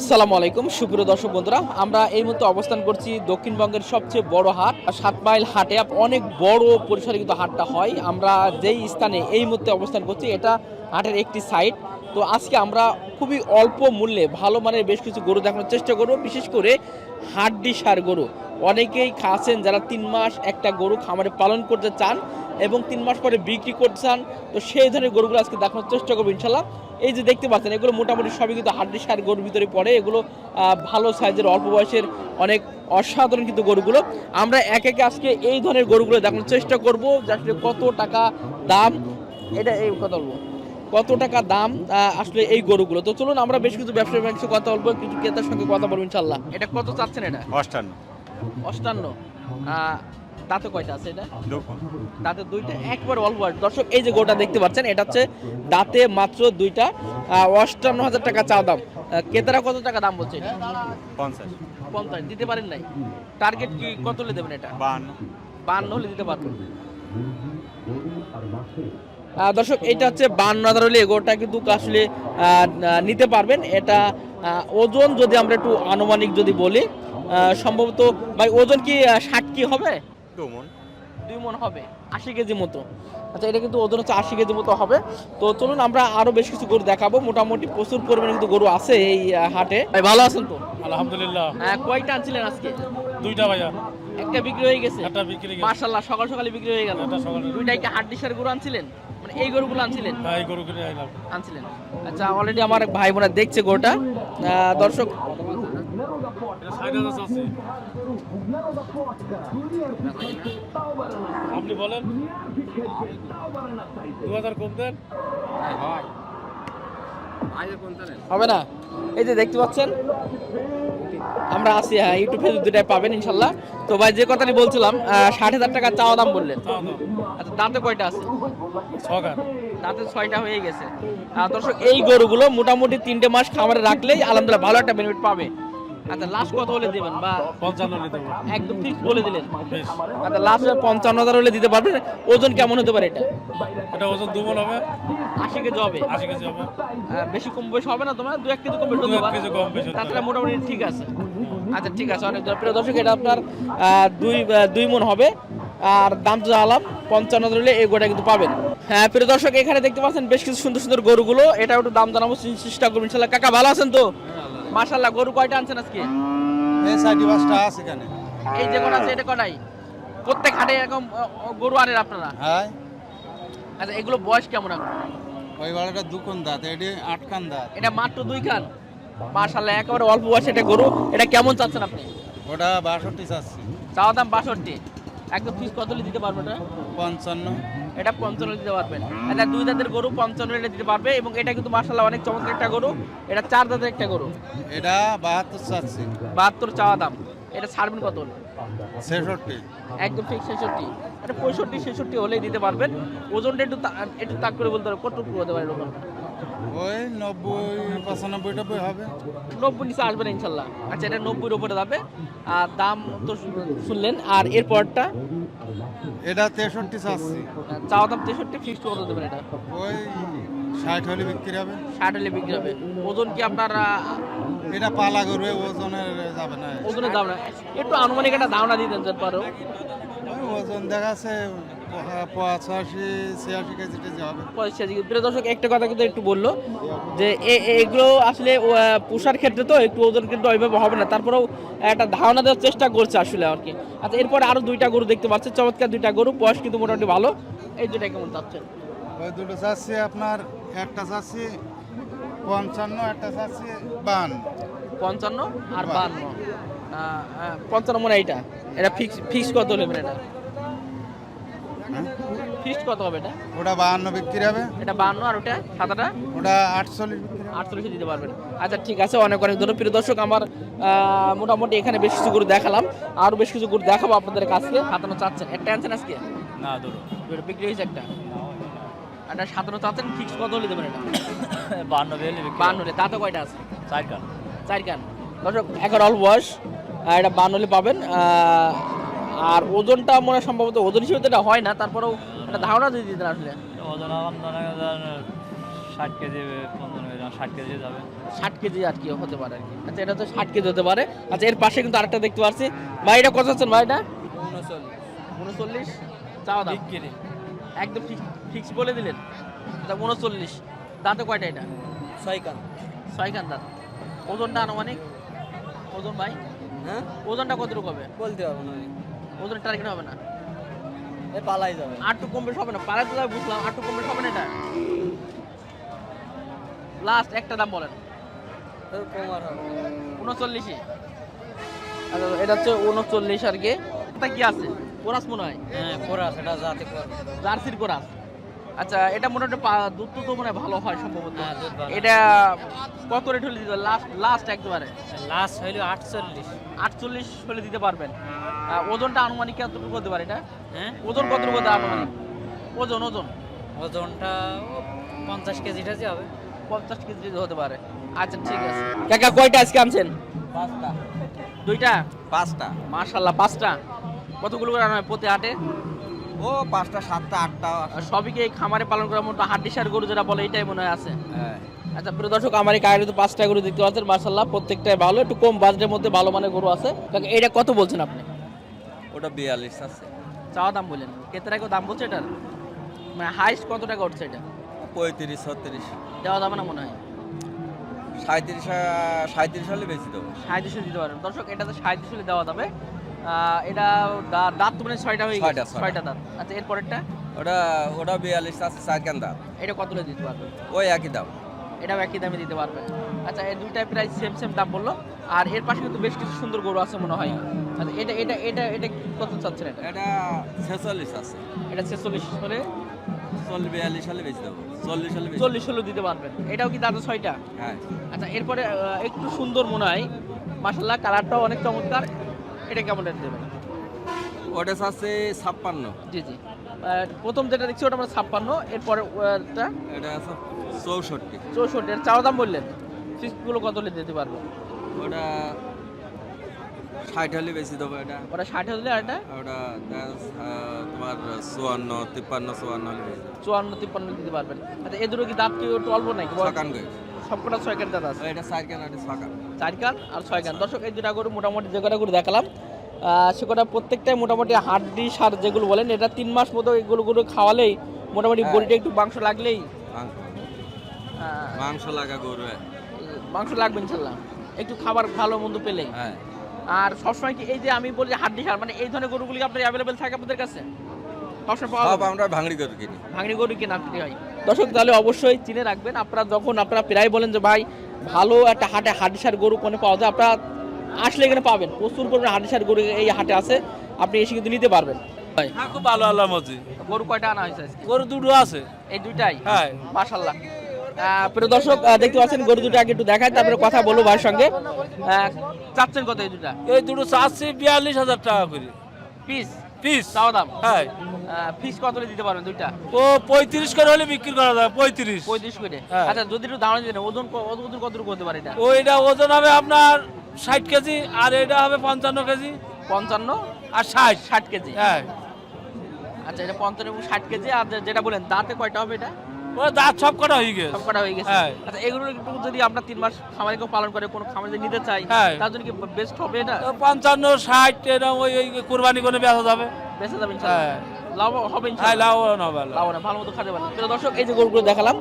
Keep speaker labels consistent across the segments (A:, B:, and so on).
A: আসসালামু আলাইকুম, সুপ্রিয় দর্শক বন্ধুরা, আমরা এই মুহূর্তে অবস্থান করছি দক্ষিণবঙ্গের সবচেয়ে বড় হাট, সাত মাইল হাটে। অনেক বড় পরিসরে কিন্তু হাটটা হয়। আমরা যেই স্থানে এই মুহূর্তে অবস্থান করছি, এটা হাটের একটি সাইট তো আজকে আমরা খুবই অল্প মূল্যে ভালো মানের বেশ কিছু গরু দেখানোর চেষ্টা করব, বিশেষ করে হাড্ডি সার গরু। অনেকেই খাচ্ছেন যারা তিন মাস একটা গরু খামারে পালন করতে চান এবং তিন মাস পরে বিক্রি করতে চান তো সেই ধরনের গরুগুলো আজকে দেখানোর চেষ্টা করব ইনশাল্লাহ। এই যে দেখতে পাচ্ছেন এগুলো মোটামুটি সবই কিন্তু হাড্ডি সার গরুর ভিতরে পড়ে। এগুলো ভালো সাইজের অল্প বয়সের অনেক অসাধারণ কিন্তু গরুগুলো। আমরা এক একে আজকে এই ধরনের গরুগুলো দেখানোর চেষ্টা করব যে আসলে কত টাকা দাম এটা এই কথা বলব। কত টাকা দাম আসলে এই গরুগুলো। তো চলুন আমরা বেশ কিছু ব্যবসায়ী ব্যাংকে কথা বলব কিছু ক্রেতার সঙ্গে কথা বলব ইনশাল্লাহ। এটা কত চাচ্ছেন এটা?
B: অষ্টান্ন।
A: অষ্টান্ন। দাঁতে কয়টা আছে এটা? দাঁতে দুইটা একবার অল্প দর্শক এই যে গোটা দেখতে পাচ্ছেন এটা হচ্ছে দাঁতে মাত্র দুইটা। অষ্টান্ন হাজার টাকা চা দাম। আহ, ক্রেতারা কত টাকা দাম বলছে?
B: পঞ্চাশ।
A: পঞ্চাশ দিতে পারেন নাই? টার্গেট কি কত হলে দেবেন এটা?
B: বাহান্ন।
A: বান্ন হলে দিতে পারবেন। দর্শক এটা হচ্ছে বান্ন হাজার হলে এগোটা কিন্তু আসলে নিতে পারবেন। এটা ওজন যদি আমরা একটু আনুমানিক যদি বলি সম্ভবত ভাই ওজন কি ষাট কি হবে?
B: দুমন
A: দুই মন হবে আশি কেজি মতো। আচ্ছা এটা কিন্তু ওজন হচ্ছে আশি কেজি মতো হবে। তো চলুন আমরা আরও বেশ কিছু গরু দেখাবো। মোটামুটি প্রচুর পরিমাণে কিন্তু গরু আছে এই হাটে। ভাই ভালো আছেন তো?
C: আলহামদুলিল্লাহ।
A: আহ, কয়টা আনছিলেন আজকে?
C: দুইটা ভাইয়া।
A: একটা বিক্রি হয়ে গেছে?
C: একটা বিক্রি গেছে।
A: মার্শাল্লাহ সকাল সকালে বিক্রি হয়ে গেল।
C: একটা সকালে।
A: দুইটাই কি হাট ডিশের গরু আনছিলেন? মানে এই গরুগুলো আনছিলেন?
C: হ্যাঁ, এই গরু কিনে আইলাম
A: আনছিলেন। আচ্ছা অলরেডি আমার এক ভাই বোনা দেখছে গরুটা। আহ, দর্শক
C: এটা ষাট হাজার চাচ্ছি আপনি বলেন। দু হাজার কম দেন।
A: হবে না। এই যে দেখতে পাচ্ছেন আমরা আছি হ্যাঁ ইউটিউব ফেসবুক দুটাই পাবেন ইনশাল্লাহ। তো ভাই যে কথাটি বলছিলাম ষাট হাজার টাকা চাওয়া দাম বললেন। আচ্ছা দাঁতে কয়টা আছে? দাঁতে ছয়টা হয়ে গেছে। দর্শক এই গরুগুলো মোটামুটি তিনটে মাস খামারে রাখলেই আলহামদুলিল্লাহ ভালো একটা বেনিফিট পাবে। আচ্ছা লাস্ট কত হলে দেবেন বা
C: পঞ্চান্ন নিতে পারব
A: একদম ফিক্স বলে দিলেন। আচ্ছা লাস্ট পঞ্চান্ন হাজার হলে দিতে পারবেন। ওজন কেমন হতে পারে এটা?
C: এটা ওজন হবে।
A: আশি কেজি হবে?
C: আশি কেজি হবে।
A: বেশি কম বেশি হবে না তোমার? দু এক কেজি কম বেশি হতে পারে। তাছাড়া মোটামুটি ঠিক আছে। আচ্ছা ঠিক আছে অনেক প্রিয় দর্শক এটা আপনার দুই দুই মন হবে। আর দাম তো জানালাম পঞ্চান্ন হাজার হলে এই গোটা কিন্তু পাবেন। হ্যাঁ প্রিয় দর্শক এখানে দেখতে পাচ্ছেন বেশ কিছু সুন্দর সুন্দর গরুগুলো। এটা একটু দাম জানাব। চেষ্টা করব ইনশাল্লাহ। কাকা ভালো আছেন তো? মাশাল্লাহ গরু কয়টা আনছেন আজকে?
B: এই সাইডি বাসটা আছে এখানে।
A: এই যে কটা আছে এটা কটাই? প্রত্যেক হাটে এরকম গরু আনেন আপনারা?
B: হ্যাঁ।
A: আচ্ছা এগুলো বয়স কেমন এখন?
B: ওই বাড়িটা দুকন দাঁত এটি আটকান দাঁত।
A: এটা মাত্র দুই খান মাশাল্লাহ একেবারে অল্প বয়সে এটা গরু। এটা কেমন চাচ্ছেন আপনি?
B: ওটা বাষট্টি চাচ্ছি।
A: চাওয়া দাম বাষট্টি। একদম ফিস কত দিতে পারবেন এটা?
B: পঞ্চান্ন।
A: এটা পঞ্চান্ন দিতে পারবেন এটা দুই দাঁতের গরু পঞ্চান্ন এটা দিতে পারবে এবং এটা কিন্তু মার্শাল্লাহ অনেক চমৎকার একটা গরু। এটা চার দাঁতের একটা গরু।
B: এটা বাহাত্তর চাচ্ছি।
A: বাহাত্তর চাওয়া দাম। এটা ছাড়বেন কত?
B: ছেষট্টি।
A: একদম ঠিক ছেষট্টি। এটা পঁয়ষট্টি ছেষট্টি হলেই দিতে পারবেন। ওজনটা একটু একটু তাক করে বলতে হবে কতটুকু হতে পারে ওজন?
B: ওই নব্বই পঁচানব্বই টব্বই হবে।
A: নব্বই নিচে আসবে না ইনশাল্লাহ। আচ্ছা এটা নব্বইয়ের উপরে যাবে। আর দাম তো শুনলেন। আর এরপরটা?
B: এটা তেষট্টি চাচ্ছি।
A: চাওয়া দাম তেষট্টি ফিক্সড কত দেবেন এটা?
B: ওই ষাট হলে বিক্রি হবে।
A: ষাট হলে বিক্রি হবে। ওজন কি আপনার
B: এটা পালা করবে ওজনের যাবে না।
A: ওজনের দাম না। একটু আনুমানিক একটা ধারণা দিতেন পারো।
B: ওজন দেখাচ্ছে পঁচাশি ছিয়াশি কেজি টেজি হবে।
A: পয়সা প্রিয় দর্শক একটা কথা কিন্তু একটু বলল যে এগুলো আসলে পোষার ক্ষেত্রে তো একটু ওজন কিন্তু ওইভাবে হবে না। তারপরেও একটা ধারণা দেওয়ার চেষ্টা করছে আসলে আর কি। আচ্ছা এরপরে আরও দুইটা গরু দেখতে পাচ্ছেন চমৎকার দুইটা গরু বয়স কিন্তু মোটামুটি ভালো। এই দুইটা কেমন চাচ্ছেন?
B: ওই দুটো চাচ্ছি আপনার একটা চাচ্ছি পঞ্চান্ন একটা চাচ্ছি বান
A: পঞ্চান্ন আর বান্ন। পঞ্চান্ন মনে এইটা। এটা ফিক্স ফিক্স কত নেবেন এটা? ফিক্সড কত হবে এটা?
B: ওটা বাহান্ন বিক্রি হবে।
A: এটা বান্ন আর ওটা সাদাটা
B: ওটা আটচল্লিশ বিক্রি হবে।
A: আটচল্লিশে দিতে পারবেন। আচ্ছা ঠিক আছে অনেক অনেক ধন্যবাদ। প্রিয় দর্শক আমার মোটামুটি এখানে বেশ কিছু গরু দেখালাম। আরও বেশ কিছু গরু দেখাবো আপনাদের কাছে। সাতান্ন চাচ্ছেন। একটা আনছেন আজকে?
C: না দুটো
A: বিক্রি হয়েছে একটা। একটা সাতান্ন চাচ্ছেন ফিক্স কত হলে দেবেন এটা?
C: বান্ন বেলে
A: বান্ন হলে। তাতে কয়টা আছে?
C: চার কান
A: চার কান দর্শক এগারো অল্প বয়স এটা বান্ন হলে পাবেন। আর ওজনটা মনে সম্ভবত ওজন হিসেবে তো এটা হয় না তারপরেও একটা ধারণা যদি দিতেন আসলে।
C: ওজন আমার মনে ষাট কেজি ষাট কেজি যাবে।
A: ষাট কেজি আর কি হতে পারে আর কি। আচ্ছা এটা তো ষাট কেজি হতে পারে। আচ্ছা এর পাশে কিন্তু আরেকটা দেখতে পাচ্ছি ভাই এটা কত আছেন ভাই এটা? উনচল্লিশ। চাওয়া দাম? একদম ঠিক ফিক্স বলে দিলেন। এটা উনচল্লিশ। দাঁতে কয়টা এটা?
C: ছয় কান
A: ছয় খান দাঁত। ওজনটা আনুমানিক? ওজন ভাই?
C: হ্যাঁ?
A: ওজনটা কতটুকু হবে?
C: বলতে পারব না
A: ওজন টার্গেট হবে না।
C: এ পালাই যাবে।
A: আটটু কম বেশ হবে না যাবে বুঝলাম আটটু কম বেশ হবে না এটা। লাস্ট একটা দাম বলেন।
C: কমার হবে।
A: উনচল্লিশই। আচ্ছা এটা হচ্ছে উনচল্লিশ আর কি। এটা কি আছে? কোরাস মনে হয়।
C: হ্যাঁ কোরা সেটা যাতে কর
A: জার্সির কোরাস। আচ্ছা এটা মোটামুটি দুধ তো মনে হয় ভালো হয় সম্ভবত।
C: হ্যাঁ।
A: এটা কত রেট হলে দিতে লাস্ট লাস্ট একবারে।
C: লাস্ট হইল আটচল্লিশ।
A: আটচল্লিশ হলে দিতে পারবেন। আহ, ওজনটা আনুমানিক কতটুকু হতে পারে এটা?
C: হ্যাঁ?
A: ওজন কতটুকু হতে আনুমানিক? ওজন ওজন?
C: ওজনটা পঞ্চাশ কেজি টাজি হবে।
A: পঞ্চাশ কেজি যদি হতে পারে। আচ্ছা ঠিক আছে। কাকা কয়টা আজকে আনছেন?
C: পাঁচটা।
A: দুইটা?
D: পাঁচটা।
A: মার্শাল্লাহ পাঁচটা? কতগুলো করে আনা হয় প্রতি হাটে?
D: ও পাঁচটা সাতটা আটটা।
A: সবই কি এই খামারে পালন করার মতো হাড্ডি সার গরু যেটা বলে এটাই মনে হয় আছে?
D: হ্যাঁ।
A: আচ্ছা প্রিয় দর্শক আমার এই কাগজে তো পাঁচটা গরু দেখতে পাচ্ছেন। মার্শাল্লাহ প্রত্যেকটাই ভালো। একটু কম বাজেটের মধ্যে ভালো মানের গরু আছে। এটা কত বলছেন আপনি?
D: ওটা বিয়াল্লিশ আছে।
A: চাওয়া দাম বললেন। কেতে কেউ দাম বলছে এটার? মানে হাইস্ট কত টাকা উঠছে এটা?
D: পঁয়ত্রিশ ছত্রিশ।
A: দেওয়া যাবে না মনে হয়?
D: সাঁত্রিশ সাঁত্রিশ হলে বেশি দেবো।
A: সাঁত্রিশশো দিতে পারেন দর্শক এটাতে সাঁত্রিশশো দেওয়া যাবে। এটা দাঁত তো মানে ছয়টা হয়ে গেছে।
D: ছয়টা,
A: দাঁত। আচ্ছা এরপরেরটা
D: ওটা ওটা বিয়াল্লিশ আছে চারখান দাম
A: এটা কত দিতে পারবে
D: ওই একই দাম।
A: এটাও একই দামে দিতে পারবে আচ্ছা এই দুইটাই প্রায় সেম সেম দাম বলল। আর এর পাশে কিন্তু বেশ কিছু সুন্দর গরু আছে মনে হয়। আচ্ছা এটা এটা এটা এটা কত চাচ্ছেন এটা?
D: এটা ছেচল্লিশ আছে।
A: এটা ছেচল্লিশ হলে?
D: চল্লিশ বিয়াল্লিশ হলে বেশি দেবো। চল্লিশ বেশি।
A: চল্লিশ হলেও দিতে পারবেন। এটাও কি দাঁতে ছয়টা?
D: হ্যাঁ।
A: আচ্ছা এরপরে একটু সুন্দর মনে হয়। মাসাল্লাহ কালারটাও অনেক চমৎকার। এটা কেমন রেট দেবেন?
D: ওটা আছে ছাপ্পান্ন।
A: জি জি। প্রথম যেটা দেখছি ওটা আমরা ছাপ্পান্ন। এরপরে
D: এটা আছে চৌষট্টি।
A: চৌষট্টি। এর চাওয়া দাম বললেন। ফিক্সগুলো কত দিতে পারব
D: ওটা ষাট হলে বেশি দেবো এটা।
A: ওটা ষাট হলে আর এটা?
D: ওটা তোমার চুয়ান্ন তিপ্পান্ন চুয়ান্ন হলে
A: চুয়ান্ন তিপ্পান্ন দিতে পারবেন। আচ্ছা এ দুটো কি দাঁত কি একটু অল্প নাকি?
D: ছকান গই
A: সবকটা ছয় কান দাঁত আছে?
D: এটা চার কেন ছকান।
A: চার কান আর ছয় কান দর্শক এই দুটা গরু মোটামুটি যে কটা গরু দেখালাম সে কটা প্রত্যেকটাই মোটামুটি হাড্ডি সার যেগুলো বলেন এটা তিন মাস মতো এগুলো গরু খাওয়ালেই মোটামুটি
D: হ্যাঁ।
A: বডিটা একটু মাংস লাগলেই।
D: মাংস। মাংস লাগা গরু হ্যাঁ।
A: মাংস লাগবে ইনশাল্লাহ। একটু খাবার ভালো মন্দ পেলে
D: হ্যাঁ।
A: আর সবসময় কি এই যে আমি বলি যে হাড্ডি সার মানে এই ধরনের গরুগুলি আপনার অ্যাভেলেবেল থাকে আপনাদের কাছে? সবসময় পাওয়া
D: সব আমরা ভাঙড়ি গরু কিনি।
A: ভাঙড়ি গরু কেনা বিক্রি হয়। দর্শক তাহলে অবশ্যই চিনে রাখবেন আপনারা যখন আপনারা প্রায় বলেন যে ভাই ভালো একটা হাটে হাডিসার গরু কোনে পাওয়া যায়? আপনারা আসলে এখানে পাবেন। প্রচুর পরিমাণে হাডিসার গরু এই হাটে আছে। আপনি এসে কিন্তু নিতে পারবেন। ভাই
C: হ্যাঁ খুব ভালো আল্লাহ মজি
A: গরু কয়টা আনা হয়েছে
C: গরু দুটো আছে।
A: এই দুইটাই?
C: হ্যাঁ।
A: মাশাল্লাহ প্রিয় দর্শক দেখতে পাচ্ছেন গরু দুটো আগে একটু দেখায় তারপরে কথা বলব ভাইয়ের সঙ্গে। চাচ্ছেন কত এই দুটা?
C: এই দুটো চাচ্ছি বিয়াল্লিশ হাজার টাকা করে।
A: পিস?
C: পিস।
A: চাওয়া দাম?
C: হ্যাঁ।
A: ফিস কত দিতে পারবেন দুইটা?
C: ও পঁয়ত্রিশ করে হলে বিক্রি করা যায় পঁয়ত্রিশ।
A: পঁয়ত্রিশ করে?
C: হ্যাঁ।
A: আচ্ছা যদি একটু দাঁড়ানো ওজন ওজন কতটুকু হতে পারে এটা?
C: ওইটা ওজন হবে আপনার ষাট কেজি আর এটা হবে পঞ্চান্ন কেজি।
A: পঞ্চান্ন
C: আর ষাট।
A: ষাট কেজি?
C: হ্যাঁ।
A: আচ্ছা এটা পঞ্চান্ন এবং ষাট কেজি আর যেটা বলেন দাঁতে কয়টা হবে এটা?
C: ও দাঁত সব কটা হয়ে গেছে।
A: সব কটা হয়ে গেছে।
C: হ্যাঁ।
A: আচ্ছা এগুলো একটু যদি আমরা তিন মাস খামারি কেউ পালন করে কোনো খামারি যদি নিতে চাই
C: হ্যাঁ।
A: তার জন্য কি বেস্ট হবে এটা?
C: পঞ্চান্ন ষাট এরকম ওই ওই কোরবানি করে বেচা যাবে।
A: বেঁচে যাবে ইনশাল্লাহ।
C: হ্যাঁ।
A: লাভ হবে
C: হ্যাঁ
A: ইনশাল্লাহ
C: লাভ হবে। না
A: লাভ না ভালো মতো খাতে প্রিয় দর্শক এই যে গরুগুলো দেখালাম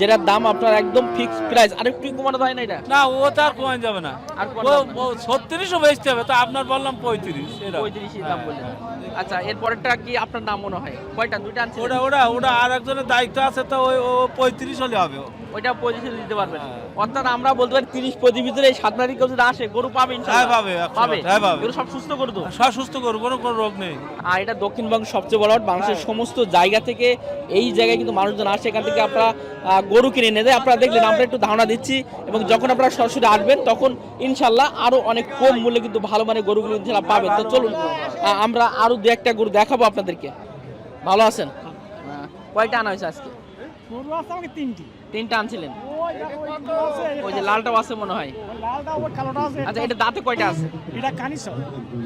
A: যেটার দাম আপনার একদম ফিক্স প্রাইস আর একটু কমানো হয় না এটা?
C: না ও তো আর
A: কমানো যাবে না।
C: আর ছত্রিশও বেচতে হবে তো আপনার বললাম পঁয়ত্রিশ।
A: পঁয়ত্রিশই দাম
C: বলে
A: বললেন।
C: এর
A: আচ্ছা এরপরেরটা কি আপনার নাম মনে হয়? কয়টা? দুইটা
C: ওটা ওটা ওটা আর একজনের দায়িত্ব আছে তো ওই ও পঁয়ত্রিশ হলে হবে।
A: ওইটা পজিশন দিতে পারবেন।
C: হ্যাঁ।
A: অর্থাৎ আমরা বলতে পারি তিরিশ পঁচিশ ভিতরে সাত নারী কেউ যদি আসে গরু পাবে
C: হ্যাঁ, পাবে, একশো
A: পাবে।
C: হ্যাঁ, পাবে।
A: এগুলো সব সুস্থ গরু
C: সব সুস্থ করব কোনো কোনো রোগ নেই।
A: আর এটা দক্ষিণবঙ্গের সবচেয়ে বড় বাংলাদেশের সমস্ত জায়গা থেকে এই জায়গায় কিন্তু মানুষজন আসে। এখান থেকে আপনারা গরু কিনে নিয়ে যায় আপনারা দেখলেন আমরা একটু ধারণা দিচ্ছি এবং যখন আপনারা সরাসরি আসবেন তখন ইনশাল্লাহ আরও অনেক কম মূল্যে কিন্তু ভালো মানের গরুগুলো ইনশাল্লাহ পাবেন। তো চলুন আমরা আরও দু একটা গরু দেখাবো আপনাদেরকে। ভালো আছেন? কয়টা আনা হয়েছে আজকে?
E: গরু আছে আমাকে তিনটি।
A: তিনটা আনছিলেন?
E: ওই
A: যে লালটাও আছে মনে হয়। আচ্ছা এটা দাঁতে কয়টা আছে?
E: এটা কানিস।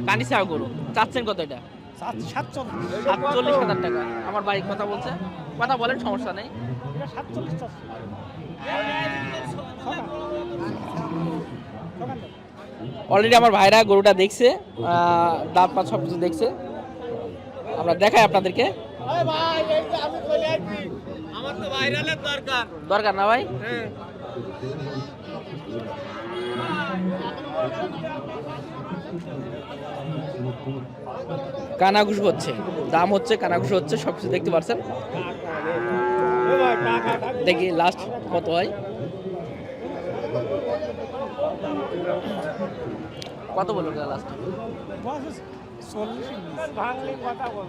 A: কানিসা গরু। চাচ্ছেন কত এটা?
E: সাতচল্লিশ।
A: হাজার টাকা। আমার ভাই কথা বলছে। কথা বলেন সমস্যা নেই। অলরেডি আমার ভাইরা গরুটা দেখছে দাঁত পাত সব কিছু দেখছে। আমরা দেখাই আপনাদেরকে। দরকার না ভাই কানাঘুষ হচ্ছে দাম হচ্ছে কানাঘুষ হচ্ছে সব কিছু দেখতে পাচ্ছেন দেখি লাস্ট কত হয়? কত বলল লাস্ট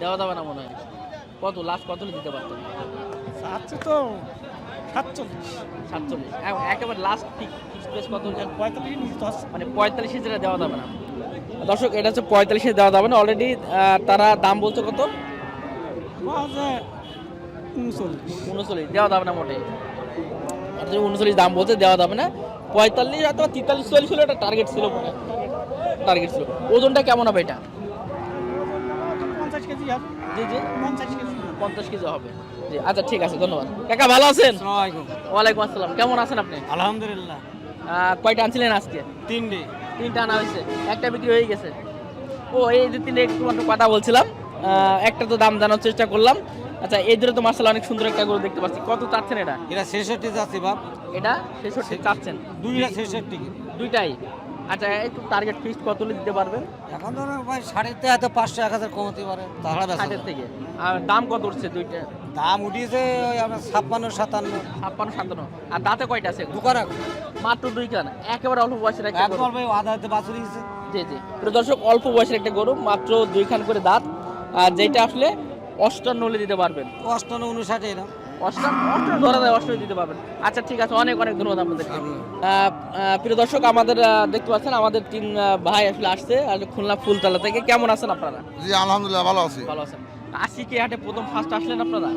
A: দেওয়া যাবে না মনে হয়। কত লাস্ট কত দিতে পারতেন?
E: তো সাতচল্লিশ।
A: সাতচল্লিশ। একেবারে লাস্ট ঠিক প্রেস কত
E: পঁয়তাল্লিশ দশ।
A: মানে পঁয়তাল্লিশ দেওয়া যাবে না। দর্শক এটা হচ্ছে পঁয়তাল্লিশে দেওয়া যাবে না। অলরেডি তারা দাম বলছে কত?
E: উনচল্লিশ
A: উনচল্লিশ। দেওয়া যাবে না মোটে উনচল্লিশ দাম বলছে দেওয়া যাবে না। পঁয়তাল্লিশ অথবা তেতাল্লিশ চল্লিশ হলো একটা টার্গেট ছিল মনে টার্গেট ছিল। ওজনটা কেমন হবে এটা?
E: পঞ্চাশ কেজি হবে।
A: জি জি।
E: পঞ্চাশ কেজি
A: পঞ্চাশ কেজি হবে। জি আচ্ছা ঠিক আছে ধন্যবাদ। কাকা ভালো আছেন? ওয়ালাইকুম আসসালাম কেমন আছেন আপনি?
E: আলহামদুলিল্লাহ।
A: কয়টা আনছিলেন আজকে?
E: তিনটে।
A: তিনটা আনা হয়েছে একটা বিক্রি হয়ে গেছে। ও এই যে তিনটে একটু মাত্র কথা বলছিলাম একটা তো দাম জানার চেষ্টা করলাম। আচ্ছা এই দূরে তো মার্শাল অনেক সুন্দর একটা গরু দেখতে পাচ্ছি। কত চাচ্ছেন এটা?
F: এটা ছেষট্টি যাচ্ছে বাপ।
A: এটা ছেষট্টি চাচ্ছেন?
F: দুইটা ছেষট্টি।
A: দুইটাই? আচ্ছা একটু টার্গেট ফিক্সড কত দিতে পারবেন?
F: এখন ধরো ভাই সাড়েতে এত পাঁচশো এক হাজার কমতে পারে। যায়।
A: থেকে। আর দাম কত উঠছে দুইটা?
F: দাম উঠিয়েছে ওই আপনার ছাপ্পান্ন সাতান্ন।
A: ছাপ্পান্ন সাতান্ন। আর দাঁতে কয়টা আছে
F: দোকান
A: মাত্র দুই খান একেবারে অল্প বয়সের একটা গরু।
F: একবার আধা হাতে বাছুর দিয়েছে
A: জি জি। প্রিয় দর্শক অল্প বয়সের একটা গরু মাত্র দুই খান করে দাঁত। আর যেটা আসলে অষ্টান্ন হলে দিতে পারবেন।
F: অষ্টান্ন উনষাট এরকম।
A: দিতে পারবেন। আচ্ছা ঠিক আছে অনেক অনেক ধন্যবাদ আহ, প্রিয় দর্শক আমাদের দেখতে পাচ্ছেন আমাদের তিন ভাই আসলে আসছে। আর খুলনা ফুলতলা থেকে। কেমন আছেন আপনারা?
B: জি আলহামদুলিল্লাহ ভালো আছি।
A: ভালো আছেন। আশি কে হাটে প্রথম ফার্স্ট আসলেন আপনারা?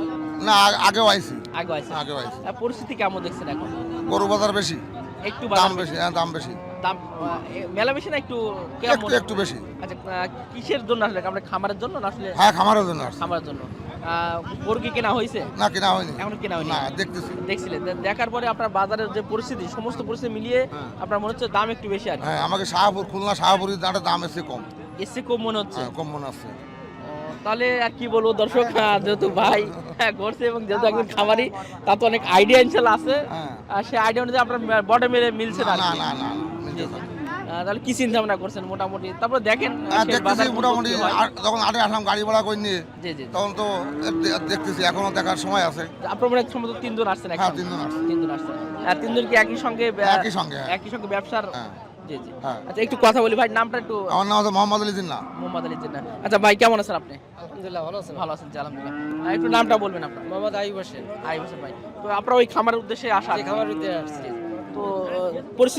B: না আগেও আইছি।
A: আগে আছেন
B: আগেও আইছি।
A: পরিস্থিতি কেমন দেখছেন এখন?
B: গরু বাজার বেশি।
A: একটু
B: দাম বেশি হ্যাঁ দাম বেশি।
A: দাম মেলা বেশি না একটু
B: একটু একটু বেশি।
A: আচ্ছা কিসের জন্য আসলে? আমরা খামারের জন্য না আসলে?
B: হ্যাঁ খামারের জন্য
A: খামারের জন্য। গরু কি কেনা হয়েছে
B: না কেনা হয়নি।
A: এখনও কেনা হয়নি।
B: না দেখতেছি।
A: দেখছিলেন। দেখার পরে আপনার বাজারের যে পরিস্থিতি সমস্ত পরিস্থিতি মিলিয়ে আপনার মনে হচ্ছে দাম একটু বেশি আর
B: হ্যাঁ আমাকে শাহপুর খুলনা শাহপুরের দাঁড়ে দাম এসে কম।
A: এসে কম মনে হচ্ছে?
B: হ্যাঁ কম মনে
A: ও, তাহলে আর কি বলব দর্শক যেহেতু ভাই হ্যাঁ, করছে এবং যেহেতু একজন খামারি তা তো অনেক আইডিয়া ইনশাল্লাহ আছে।
B: হ্যাঁ।
A: আর সেই আইডিয়া অনুযায়ী আপনার বটে মেরে মিলছে
B: না
A: তাহলে কি চিন্তা ভাবনা করছেন মোটামুটি? তারপর দেখেন
B: হ্যাঁ মোটামুটি
A: হয়।
B: যখন আটে আসলাম গাড়ি ভাড়া করে নিয়ে। তখন তো দেখতেছি এখনও দেখার সময় আছে।
A: আপনার মনে হয় সম্ভবত তিনজন আসছেন
B: হ্যাঁ তিনজন আসছে।
A: তিনজন আসছেন। আর তিনজন কি একই সঙ্গে
B: একই সঙ্গে, হ্যাঁ।
A: একই সঙ্গে ব্যবসার?
B: হ্যাঁ।
A: জি জি।
B: হ্যাঁ।
A: আচ্ছা একটু কথা বলি ভাই নামটা একটু
B: আমার নাম আছে মোহাম্মদ আলী জিন্না
A: মোহাম্মদ আলী জিন্না আচ্ছা ভাই কেমন আছেন আপনি?
F: আলহামদুলিল্লাহ ভালো আছে
A: ভালো আছেন আলহামদুলিল্লাহ। একটু নামটা বলবেন আপনার।
F: মোহাম্মদ আইব হোসেন।
A: আই হোসেন ভাই। তো আপনার ওই খামারের উদ্দেশ্যে আসা
F: খামার উদ্দেশ্যে আসছি।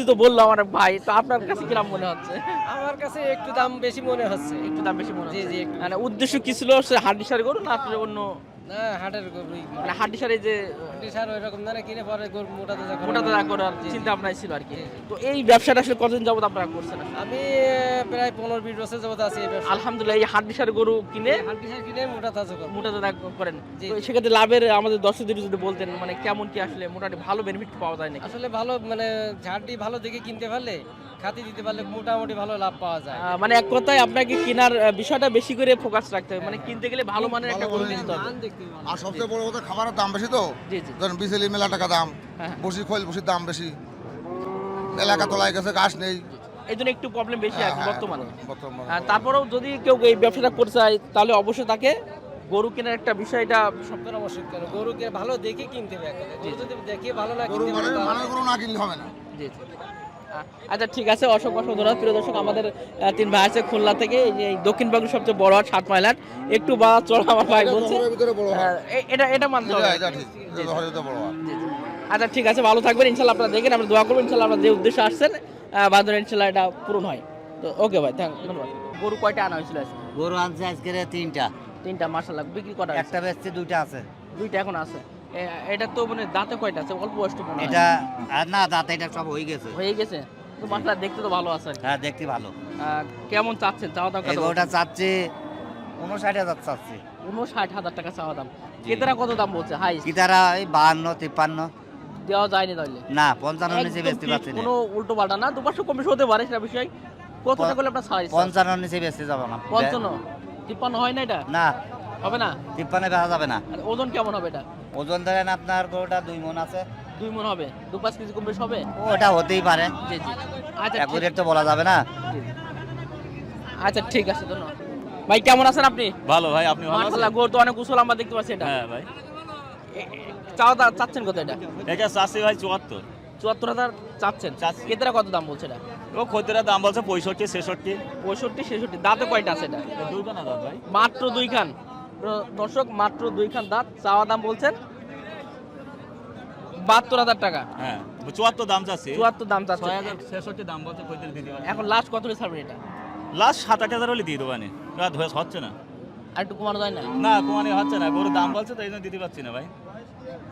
A: তো বলল আমার ভাই তো আপনার কাছে কিরম মনে হচ্ছে?
F: আমার কাছে একটু দাম বেশি মনে হচ্ছে।
A: একটু দাম বেশি মনে
F: জি,
A: হচ্ছে।
F: জি,
A: মানে উদ্দেশ্য কি ছিল? সে হাড্ডি সার গরু না আসলে অন্য
F: না হাটের গরুই
A: মানে হাড্ডি সারে যে
F: সার ওই রকম না কিনে পরে মোটা তাজা
A: মোটা দাদা করার চিন্তা ভাবনাই ছিল আর কি। তো এই ব্যবসাটা আসলে কতদিন যাবত আপনারা করছেন
F: আমি প্রায় পনেরো বিশ বছর যাবত আছি এই ব্যবসা
A: আলহামদুলিল্লাহ এই হাড্ডি সার গরু কিনে
F: হান্টি সার কিনে মোটা তাজা
A: মোটা দাদা করেন।
F: জি,
A: তো
F: জি।
A: সেক্ষেত্রে লাভের আমাদের দর্শকদের যদি বলতেন মানে কেমন কি আসলে মোটামুটি ভালো বেনিফিট পাওয়া যায় নাকি?
F: আসলে ভালো মানে ঝাড়টি ভালো দেখে কিনতে পারলে খাতি দিতে পারলে মোটামুটি ভালো লাভ পাওয়া যায়।
A: মানে এক কথায় আপনাকে কেনার বিষয়টা বেশি করে ফোকাস রাখতে হবে। মানে কিনতে গেলে ভালো মানের একটা গরু কিনতে হবে।
B: আর সবচেয়ে বড় কথা খাবারের দাম বেশি তো?
A: জি জি।
B: ধরেন বিচেলি মেলা টাকা দাম
A: হ্যাঁ।
B: বসি খোল বসির দাম বেশি। এলাকা তোলায় গেছে গাছ নেই।
A: এই জন্য একটু প্রবলেম বেশি আছে
B: হ্যাঁ,
A: বর্তমানে।
B: বর্তমানে।
A: তারপরেও যদি কেউ এই ব্যবসাটা করতে চায় তাহলে অবশ্যই তাকে গরু কেনার একটা বিষয়টা এটা
F: সত্তর অবশ্যই কেন গরুকে ভালো দেখে কিনতে হবে যদি দেখে ভালো না কিনতে
B: মানে মানে গরু না কিনলে হবে না।
A: জি। আচ্ছা ঠিক আছে অসংখ্য অসংখ্য ধন্যবাদ। প্রিয় দর্শক আমাদের তিন ভাই আছে খুলনা থেকে। এই যে দক্ষিণবঙ্গের সবচেয়ে বড় হাট সাত মাইল হাট। একটু বা চড়া আমার ভাই বলছে। এ- এটা এটা মানতে হবে। আচ্ছা ঠিক আছে ভালো থাকবেন। ইনশাল্লাহ আপনারা দেখেন আমরা দোয়া করব। ইনশাল্লাহ আপনারা যে উদ্দেশ্যে আসছেন বাদর ইনশাল্লাহ এটা পূরণ হয়। তো ওকে ভাই থ্যাংক ধন্যবাদ। গরু কয়টা আনা হয়েছিল আজকে?
F: গরু আনছে আজকে তিনটা।
A: তিনটা মার্শাল্লাহ বিক্রি করা
F: একটা বেচছে দুইটা আছে।
A: দুইটা এখন আছে? এটা তো মানে দাঁতে কয়টা আছে? অল্প বয়স মনে হয়।
F: এটা না দাঁত এটা সব হয়ে গেছে।
A: হয়ে গেছে? তো মাসলা দেখতে তো ভালো আছে
F: হ্যাঁ দেখতে ভালো।
A: কেমন চাচ্ছেন চাওয়া দাম কত?
F: গরুটা চাচ্ছে উনষাট হাজার চাচ্ছে।
A: উনষাট হাজার টাকা চাওয়া দাম। ক্রেতারা কত দাম বলছে? হাই
F: কি তারা এই বাহান্ন তিপ্পান্ন।
A: দেওয়া যায়নি তাহলে?
G: না পঞ্চান্ন নিচে বেচতে পারছি না।
A: কোনো উল্টো পাল্টা না। দুপাশে কমিশন হতে পারে সেটা বিষয়। কত টাকা করলে আপনার সাইজ
G: পঞ্চান্ন নিচে বেচতে যাব না।
A: পঞ্চান্ন? তিপ্পান্ন হয় না এটা?
G: না।
A: হবে না?
G: তিপ্পানে বেচা যাবে না।
A: আর ওজন কেমন হবে এটা?
G: ওজন ধরেন আপনার গরুটা দুই মন আছে।
A: দুই মন হবে? দু পাঁচ কেজি কম বেশ হবে
G: ওটা হতেই পারে।
A: জি জি। আচ্ছা
G: তো বলা যাবে না।
A: আচ্ছা ঠিক আছে ধন্যবাদ। ভাই কেমন আছেন আপনি?
H: ভালো ভাই আপনি ভালো
A: মাশাআল্লাহ গরু তো অনেক উসল আমরা দেখতে পাচ্ছি এটা।
H: হ্যাঁ ভাই।
A: চাওয়া চাচ্ছেন কত এটা?
H: এটা চাষি ভাই চুয়াত্তর।
A: চুয়াত্তর হাজার চাচ্ছেন?
H: চাচ্ছি।
A: কেতেরা কত দাম বলছে এটা?
H: ও খদ্দেরা দাম বলছে পঁয়ষট্টি ছেষট্টি।
A: পঁয়ষট্টি ছেষট্টি। দাঁতে কয়টা আছে এটা?
H: দুই কানা ভাই।
A: মাত্র দুই খান? দ- দর্শক মাত্র দুইখান দাঁত চাওয়া দাম বলছেন বাহাত্তর হাজার টাকা।
H: হ্যাঁ চুয়াত্তর দাম চাচ্ছি।
A: চুয়াত্তর দাম চাচ্ছে
H: ছয় হাজার ছেষট্টি দাম বলছে দিতে
A: এখন লাস্ট কত হলে ছাড়বেন এটা?
H: লাস্ট সাত আট হাজার হলে দিয়ে দেবো নি রাত হয়ে হচ্ছে না।
A: আর একটু কমানো যায় না?
H: না কমানি হচ্ছে না। গরুর দাম বলছে তো এই জন্য দিতে পারছি না ভাই।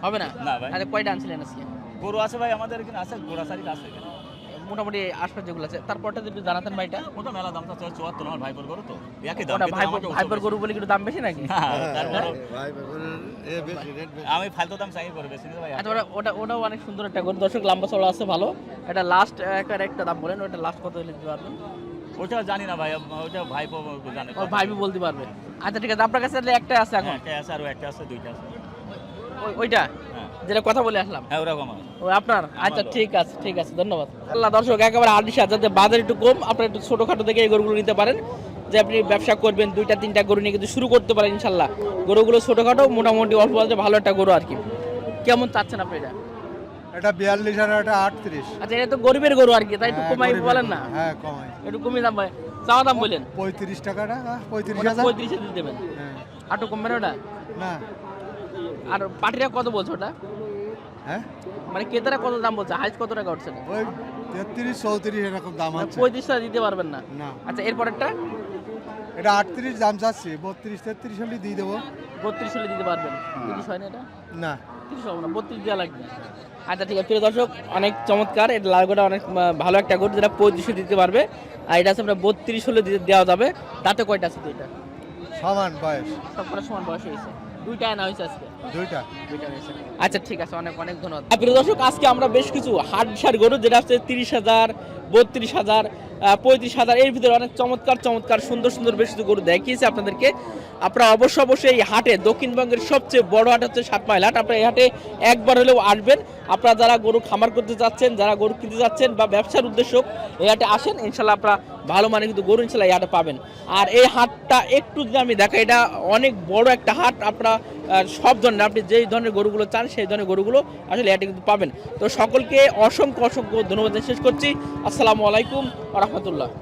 A: হবে না?
H: না ভাই।
A: আচ্ছা কয়টা আনছিলেন আজকে?
H: গরু আছে ভাই আমাদের এখানে আছে গোড়া সারি আছে এখানে।
A: মোটামুটি আশপাশ যেগুলো আছে তারপরটা যদি জানাতেন ভাইটা।
H: ওটা মেলা দাম চাচ্ছে চুয়াত্তর আমার ভাইপোর গরু তো। একই দাম কিন্তু
A: ভাইপো ভাইপোর। গরু বলে একটু দাম বেশি নাকি?
H: হ্যাঁ,
I: ভাই বেশি
H: আমি ফালতু দাম চাই করে বেশি না ভাই
A: আচ্ছা ওটা ওটা ওটাও অনেক সুন্দর একটা গরু। দর্শক লম্বা চড়া আছে ভালো। এটা লাস্ট একটা একটা দাম বলেন ওটা লাস্ট কত হলে দিতে পারবেন?
H: ওটা জানি না ভাই ওটা ভাইপো জানে।
A: ও ভাইবি বলতে পারবে। আচ্ছা ঠিক আছে আপনার কাছে একটা আছে এখন?
H: হ্যাঁ, একটা আছে আর একটা আছে দুইটা আছে।
A: ওইটা?
H: হ্যাঁ।
A: যেটা কথা বলে আসলাম।
H: হ্যাঁ ওরকম
A: ও আপনার? আচ্ছা ঠিক আছে ঠিক আছে ধন্যবাদ। আল্লাহ দর্শক একেবারে আড়িশা যাতে বাজার একটু কম আপনারা একটু ছোটোখাটো থেকে এই গরুগুলো নিতে পারেন। যে আপনি ব্যবসা করবেন দুইটা তিনটা গরু নিয়ে কিন্তু শুরু করতে পারেন ইনশাল্লাহ গরুগুলো ছোটোখাটো মোটামুটি অল্প বাজারে ভালো একটা গরু আর কি। কেমন চাচ্ছেন আপনি এটা?
I: এটা বিয়াল্লিশ আর এটা আটত্রিশ।
A: আচ্ছা এটা তো গরিবের গরু আর কি তাই একটু
I: হ্যাঁ,
A: কমাই বলেন না?
I: হ্যাঁ কমাই।
A: একটু কমিয়ে দাম ভাই চাওয়া দাম বলেন।
I: পঁয়ত্রিশ টাকাটা হ্যাঁ, পঁয়ত্রিশ
A: ওটা পঁয়ত্রিশে দিয়ে দেবেন।
I: হ্যাঁ।
A: আটু কমবে না ওটা?
I: না।
A: আর পাটিরা কত বলছে ওটা?
I: হ্যাঁ?
A: মানে কেতারা কত দাম বলছে? হাইস কত টাকা উঠছে?
I: ওই তেত্রিশ চৌত্রিশ এরকম দাম আছে।
A: পঁয়ত্রিশ টাকা দিতে পারবেন না?
I: না।
A: আচ্ছা এরপরেরটা?
I: এটা আটত্রিশ দাম চাচ্ছি। বত্রিশ তেত্রিশ হলে দিয়ে দেবো।
A: বত্রিশ হলে দিতে পারবেন? তিরিশ হয় না এটা?
I: না।
A: তিরিশ হবে না বত্রিশ দেওয়া লাগবে। আচ্ছা ঠিক আছে। প্রিয় দর্শক অনেক চমৎকার। এটা লাল গোটা অনেক ভালো একটা গরু যেটা পঁয়ত্রিশে দিতে পারবে। আর এটা আছে আমরা বত্রিশ হলে দেওয়া যাবে। তাতে কয়টা আছে দুইটা
I: সমান বয়স।
A: সব কটা সমান বয়স হয়েছে। দুইটা আনা হয়েছে আজকে।
I: দুইটা?
A: দুইটা আচ্ছা ঠিক আছে অনেক অনেক ধন্যবাদ। প্রিয় দর্শক আজকে আমরা বেশ কিছু হাট বিশার গরু যেটা আছে তিরিশ হাজার বত্রিশ হাজার পঁয়ত্রিশ হাজার। এর ভিতরে অনেক চমৎকার চমৎকার, সুন্দর সুন্দর বেশ গরু দেখিয়েছি আপনাদেরকে। আপনারা অবশ্য অবশ্যই এই হাটে দক্ষিণবঙ্গের সবচেয়ে বড় হাট হচ্ছে সাত মাইল হাট। আপনারা এই হাটে একবার হলেও আসবেন। আপনারা যারা গরু খামার করতে যাচ্ছেন, যারা গরু কিনতে যাচ্ছেন বা ব্যবসার উদ্দেশ্য এই হাটে আসেন, ইনশাল্লাহ আপনারা ভালো মানে কিন্তু গরু ইনশাল্লাহ এই হাটে পাবেন। আর এই হাটটা একটু যদি আমি দেখাই, এটা অনেক বড় একটা হাট। আপনারা সব ধরনের, আপনি যেই ধরনের গরুগুলো চান, সেই ধরনের গরুগুলো আসলে এটা কিন্তু পাবেন। তো সকলকে অসংখ্য অসংখ্য ধন্যবাদ। শেষ করছি। আসসালামু আলাইকুম রহমতুল্লাহ।